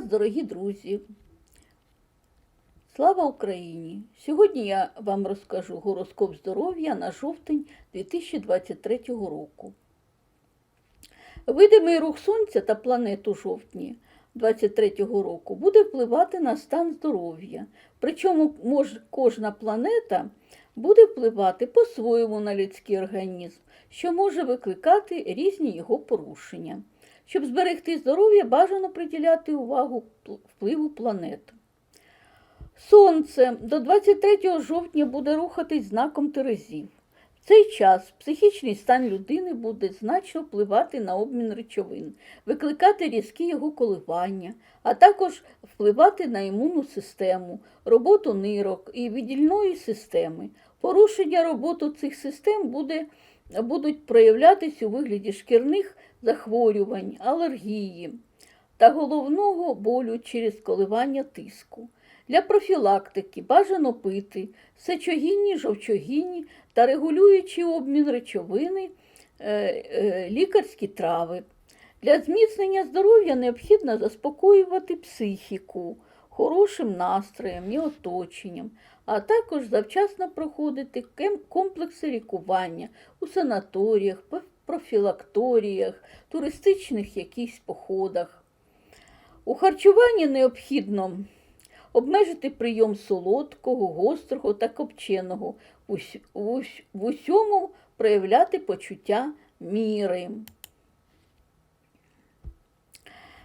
Вас, дорогі друзі! Слава Україні! Сьогодні я вам розкажу гороскоп здоров'я на жовтень 2023 року. Видимий рух Сонця та планет у жовтні 2023 року буде впливати на стан здоров'я. Причому мож- кожна планета буде впливати по-своєму на людський організм, що може викликати різні його порушення. Щоб зберегти здоров'я, бажано приділяти увагу впливу планет. Сонце до 23 жовтня буде рухатись знаком Терезів. В цей час психічний стан людини буде значно впливати на обмін речовин, викликати різкі його коливання, а також впливати на імунну систему, роботу нирок і віддільної системи. Порушення роботи цих систем буде, будуть проявлятись у вигляді шкірних захворювань, алергії та головного болю через коливання тиску. Для профілактики бажано пити сечогінні, жовчогінні та регулюючи обмін речовини, е, е, лікарські трави. Для зміцнення здоров'я необхідно заспокоювати психіку хорошим настроєм і оточенням, а також завчасно проходити комплекси лікування у санаторіях, профілакторіях, туристичних якихось походах. У харчуванні необхідно обмежити прийом солодкого, гострого та копченого, в усьому проявляти почуття міри.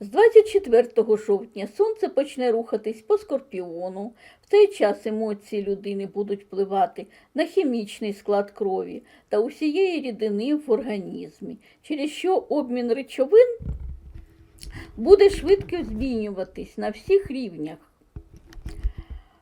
З 24 жовтня сонце почне рухатись по скорпіону. В цей час емоції людини будуть впливати на хімічний склад крові та усієї рідини в організмі, через що обмін речовин буде швидко змінюватись на всіх рівнях,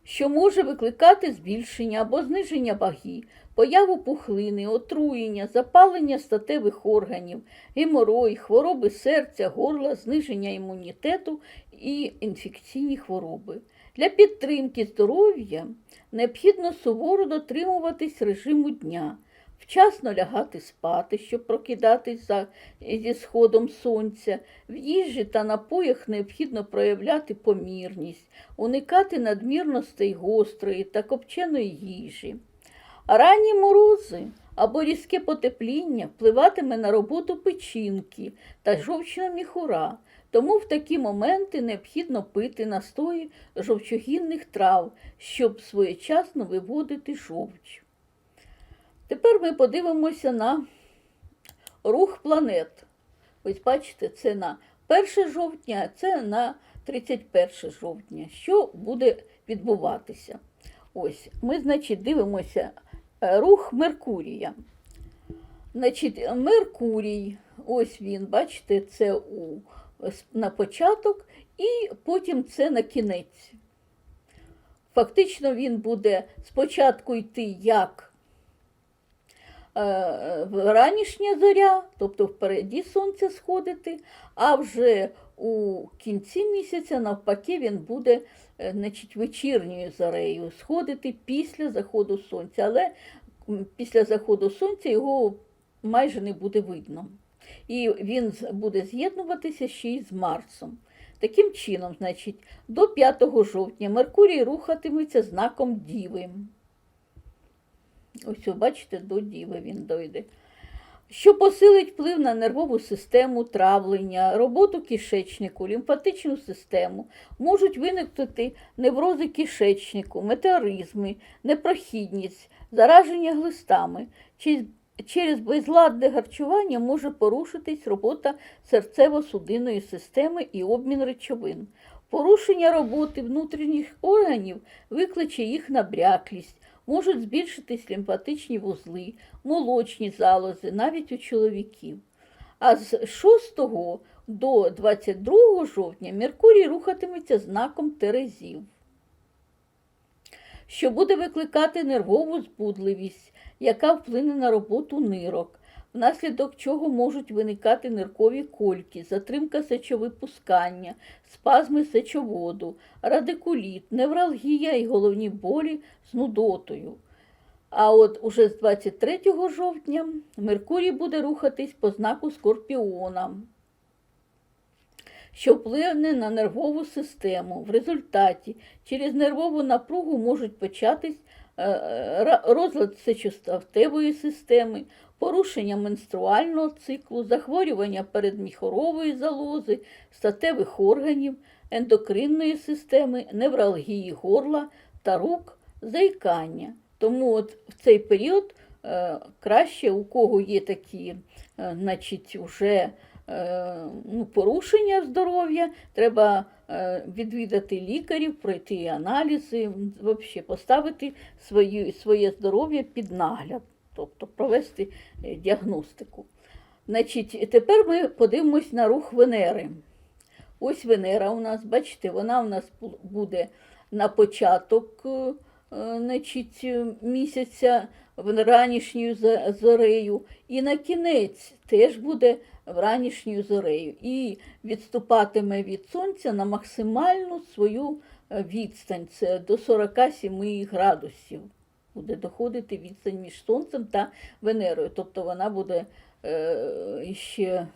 що може викликати збільшення або зниження ваги, появу пухлини, отруєння, запалення статевих органів, геморой, хвороби серця, горла, зниження імунітету і інфекційні хвороби. Для підтримки здоров'я необхідно суворо дотримуватись режиму дня, вчасно лягати спати, щоб прокидатись за, зі сходом сонця. В їжі та напоях необхідно проявляти помірність, уникати надмірностей гострої та копченої їжі. Ранні морози або різке потепління впливатиме на роботу печінки та жовчного міхура. Тому в такі моменти необхідно пити настої жовчогінних трав, щоб своєчасно виводити жовч. Тепер ми подивимося на рух планет. Ось бачите, це на 1 жовтня, а це на 31 жовтня. Що буде відбуватися? Ось, ми, значить, дивимося рух Меркурія. Значить, Меркурій, ось він, бачите, це у, на початок, і потім це на кінець. Фактично він буде спочатку йти як е, ранішня зоря, тобто впереді сонце сходити, а вже у кінці місяця, навпаки, він буде е, значить, вечірньою зорею сходити після заходу сонця. Але після заходу сонця його майже не буде видно. І він буде з'єднуватися ще й з Марсом. Таким чином, значить, до 5 жовтня Меркурій рухатиметься знаком Діви. Ось, бачите, до Діви він дойде. Що посилить вплив на нервову систему, травлення, роботу кишечнику, лімфатичну систему, можуть виникнути неврози кишечнику, метеоризми, непрохідність, зараження глистами. Через- безладне харчування може порушитись робота серцево-судинної системи і обмін речовин. Порушення роботи внутрішніх органів викличе їх набряклість, можуть збільшитись лімфатичні вузли, молочні залози, навіть у чоловіків. А з 6 до 22 жовтня Меркурій рухатиметься знаком Терезів, що буде викликати нервову збудливість, яка вплине на роботу нирок, внаслідок чого можуть виникати ниркові кольки, затримка сечовипускання, спазми сечоводу, радикуліт, невралгія і головні болі з нудотою. А от уже з 23 жовтня Меркурій буде рухатись по знаку Скорпіона, що вплине на нервову систему. В результаті через нервову напругу можуть початись розлад сечостатевої системи, порушення менструального циклу, захворювання передміхорової залози, статевих органів, ендокринної системи, невралгії горла та рук, заїкання. Тому от в цей період е, краще, у кого є такі, е, значить, уже е, ну, порушення здоров'я, треба е, відвідати лікарів, пройти аналізи, взагалі поставити свою, своє здоров'я під нагляд, тобто провести е, діагностику. Значить, тепер ми подивимось на рух Венери. Ось Венера у нас, бачите, вона у нас буде на початок е, е, значить, е, місяця ранішньою зорею, і на кінець теж буде вранішньою зорею. І відступатиме від сонця на максимальну свою е, відстань, це до 47 градусів. Буде доходити відстань між сонцем та Венерою. Тобто вона буде е, ще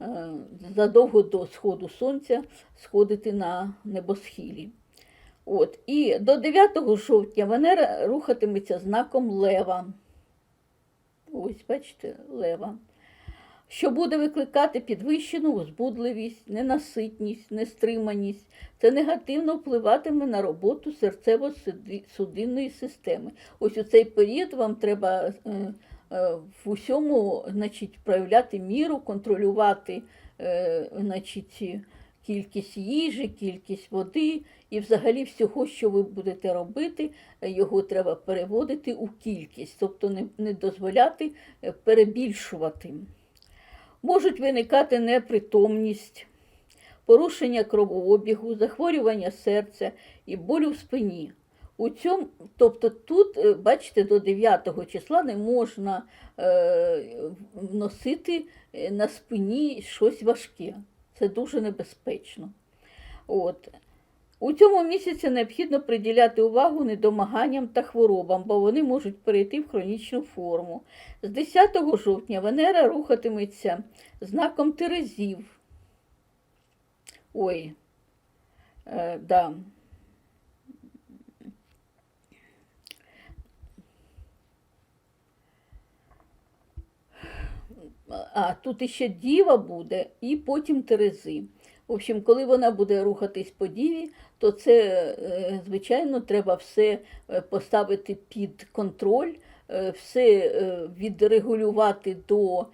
е, задовго до сходу сонця сходити на небосхилі. От. І до 9 жовтня Венера рухатиметься знаком Лева. Ось, бачите, Лева. Що буде викликати підвищену возбудливість, ненаситність, нестриманість. Це негативно впливатиме на роботу серцево-судинної системи. Ось у цей період вам треба е, е, в усьому значить, проявляти міру, контролювати е, значить, кількість їжі, кількість води і взагалі всього, що ви будете робити, його треба переводити у кількість, тобто не, дозволяти перебільшувати. Можуть виникати непритомність, порушення кровообігу, захворювання серця і болю в спині. У цьому, тобто тут, е, бачите, до 9 числа не можна е, носити е, на спині щось важке. Це дуже небезпечно. От. У цьому місяці необхідно приділяти увагу недомаганням та хворобам, бо вони можуть перейти в хронічну форму. З 10 жовтня Венера рухатиметься знаком Терезів. Ой, е, да. А тут іще діва буде, і потім Терези. В общем, коли вона буде рухатись по діві, то це, е, звичайно, треба все е, поставити під контроль, е, все відрегулювати до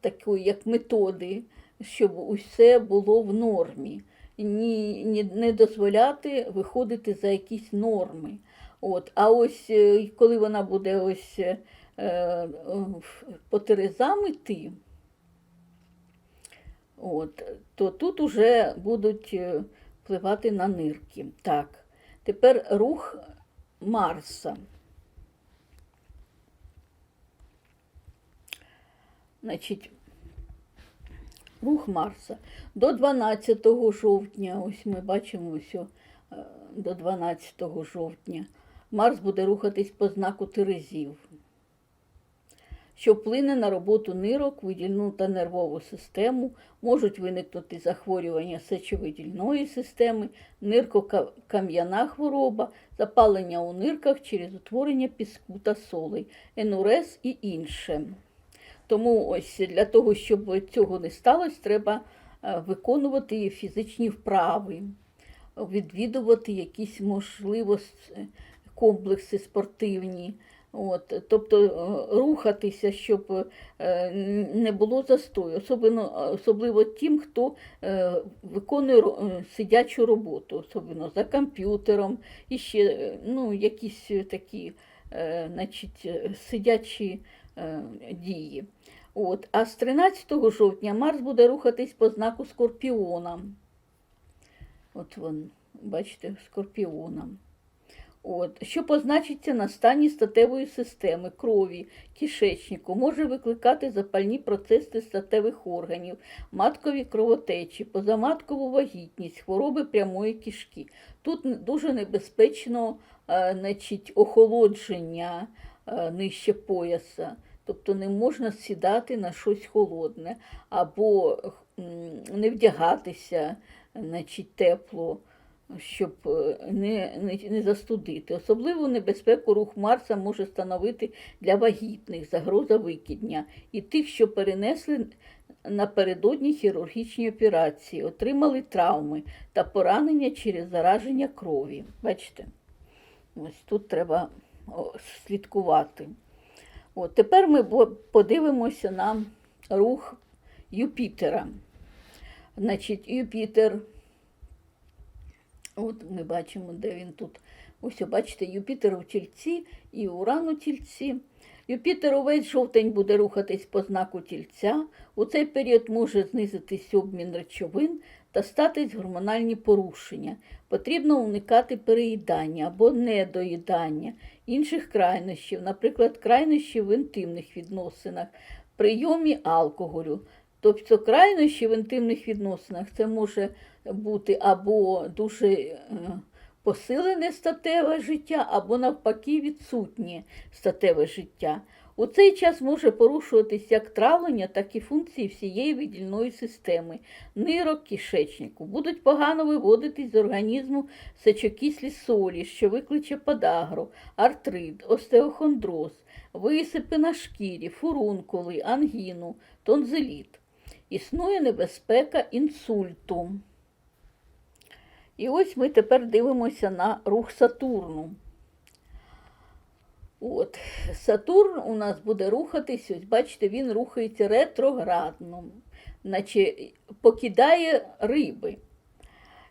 такої як методи, щоб усе було в нормі. Ні, ні, не дозволяти виходити за якісь норми. От. А ось коли вона буде ось по терезам іти, От, то тут уже будуть е, впливати на нирки. Так, тепер рух Марса. Значить, рух Марса до 12 жовтня, ось ми бачимо ось е, до 12 жовтня. Марс буде рухатись по знаку Терезів що вплине на роботу нирок, видільну та нервову систему, можуть виникнути захворювання сечовидільної системи, ниркокам'яна хвороба, запалення у нирках через утворення піску та солей, енурез і інше. Тому ось для того, щоб цього не сталося, треба е, виконувати фізичні вправи, відвідувати якісь можливо комплекси спортивні. От, тобто е, рухатися, щоб е, не було застою, особливо, особливо тим, хто е, виконує е, сидячу роботу, особливо за комп'ютером, і ще е, ну, якісь е, такі е, значить, е, сидячі е, дії. От. А з 13 жовтня Марс буде рухатись по знаку Скорпіона. От він, бачите, Скорпіона. От, що позначиться на стані статевої системи, крові, кишечнику, може викликати запальні процеси статевих органів, маткові кровотечі, позаматкову вагітність, хвороби прямої кишки. Тут дуже небезпечно е, значить, охолодження е, нижче пояса. Тобто не можна сідати на щось холодне, або не вдягатися, значить, тепло, щоб е, не, не, не застудити. Особливу небезпеку рух Марса може становити для вагітних загроза викидня і тих, що перенесли напередодні хірургічні операції, отримали травми та поранення через зараження крові. Бачите? Ось тут треба слідкувати. От, тепер ми подивимося на рух Юпітера. Значить, Юпітер, от ми бачимо, де він тут. Ось, бачите, Юпітер у тільці і Уран у тільці. Юпітер увесь жовтень буде рухатись по знаку тільця. У цей період може знизитись обмін речовин та статись гормональні порушення. Потрібно уникати переїдання або недоїдання, інших крайнощів, наприклад, крайнощів в інтимних відносинах, прийомі алкоголю. Тобто крайнощі в інтимних відносинах це може бути або дуже е, посилене статеве життя, або навпаки відсутнє статеве життя. У цей час може порушуватись як травлення, так і функції всієї видільної системи, нирок, кишечнику. Будуть погано виводитись з організму сечокислі солі, що викличе подагру, артрит, остеохондроз, висипи на шкірі, фурункули, ангіну, тонзиліт. Існує небезпека інсульту. І ось ми тепер дивимося на рух Сатурну. От, Сатурн у нас буде рухатись, ось бачите, він рухається ретроградно, наче покидає риби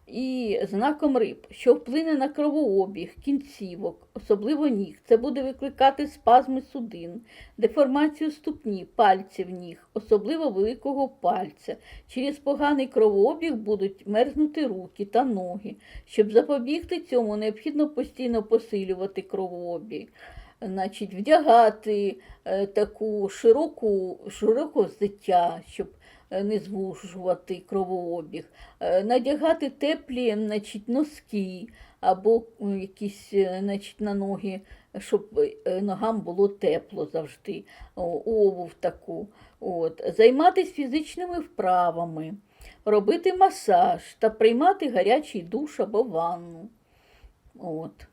і знаком риб, що вплине на кровообіг, кінцівок, особливо ніг. Це буде викликати спазми судин, деформацію ступні, пальців ніг, особливо великого пальця. Через поганий кровообіг будуть мерзнути руки та ноги. Щоб запобігти цьому, необхідно постійно посилювати кровообіг. Значить, вдягати е, таку широку, широко взуття, щоб не звужувати кровообіг, Е, надягати теплі значить, носки або якісь е, значить, на ноги, щоб е, ногам було тепло завжди, обув таку. От. Займатися фізичними вправами, робити масаж та приймати гарячий душ або ванну. От.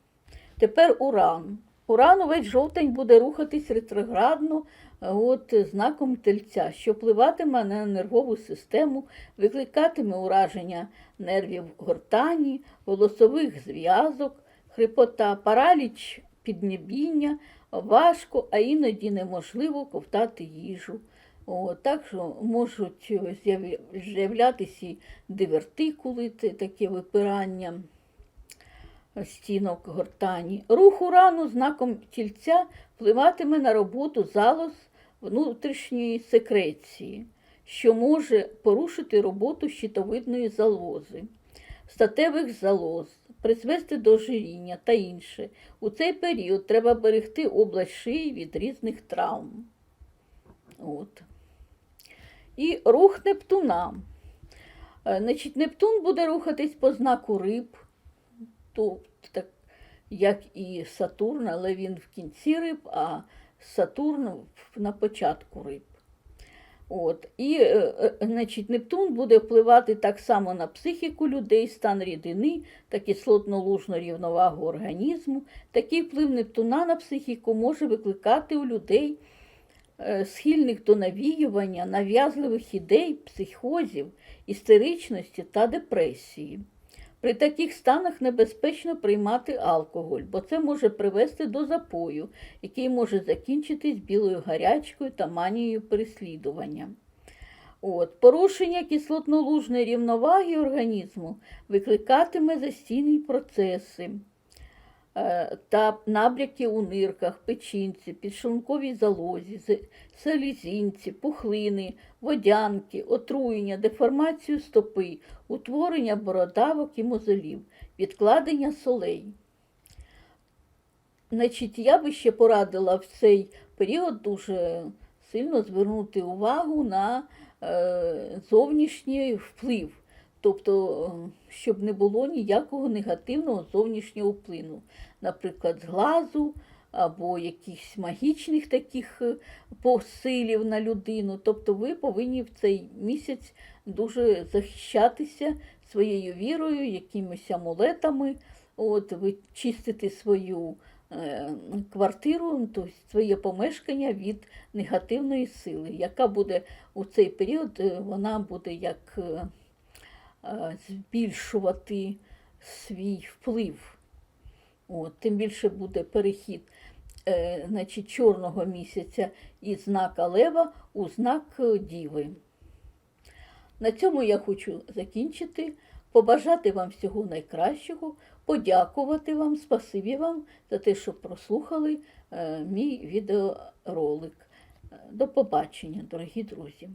Тепер уран. Уран увесь жовтень буде рухатись ретроградно е, от, знаком тельця, що впливатиме на нервову систему, викликатиме ураження нервів гортані, волосових зв'язок, хрипота, параліч піднебіння, важко, а іноді неможливо ковтати їжу. О, так що можуть з'являтися і дивертикули, це таке випирання стінок гортані. Рух урану знаком тільця впливатиме на роботу залоз внутрішньої секреції, що може порушити роботу щитовидної залози, статевих залоз, призвести до ожиріння та інше. У цей період треба берегти область шиї від різних травм. От. І рух Нептуна. Е, Значить, Нептун буде рухатись по знаку риб, то, так, як і Сатурн, але він в кінці риб, а Сатурн на початку риб. От. І е, е, значить, Нептун буде впливати так само на психіку людей, стан рідини та кислотно-лужну рівновагу організму. Такий вплив Нептуна на психіку може викликати у людей е, схильних до навіювання, нав'язливих ідей, психозів, істеричності та депресії. При таких станах небезпечно приймати алкоголь, бо це може привести до запою, який може закінчитись білою гарячкою та манією переслідування. От, порушення кислотно-лужної рівноваги організму викликатиме застійні процеси та набряки у нирках, печінці, підшлунковій залозі, селезінці, пухлини, водянки, отруєння, деформацію стопи, утворення бородавок і мозолів, відкладення солей. Значить, я би ще порадила в цей період дуже сильно звернути увагу на е, зовнішній вплив, тобто, е, щоб не було ніякого негативного зовнішнього впливу, наприклад, з глазу, або якихось магічних таких е, посилів на людину. Тобто ви повинні в цей місяць дуже захищатися своєю вірою, якимись амулетами, от, ви чистите свою е, квартиру, тобто своє помешкання від негативної сили, яка буде у цей період, вона буде як збільшувати свій вплив. От, тим більше буде перехід е, значить, чорного місяця із знака Лева у знак е, Діви. На цьому я хочу закінчити, побажати вам всього найкращого, подякувати вам, спасибі вам за те, що прослухали е, мій відеоролик. Е, До побачення, дорогі друзі.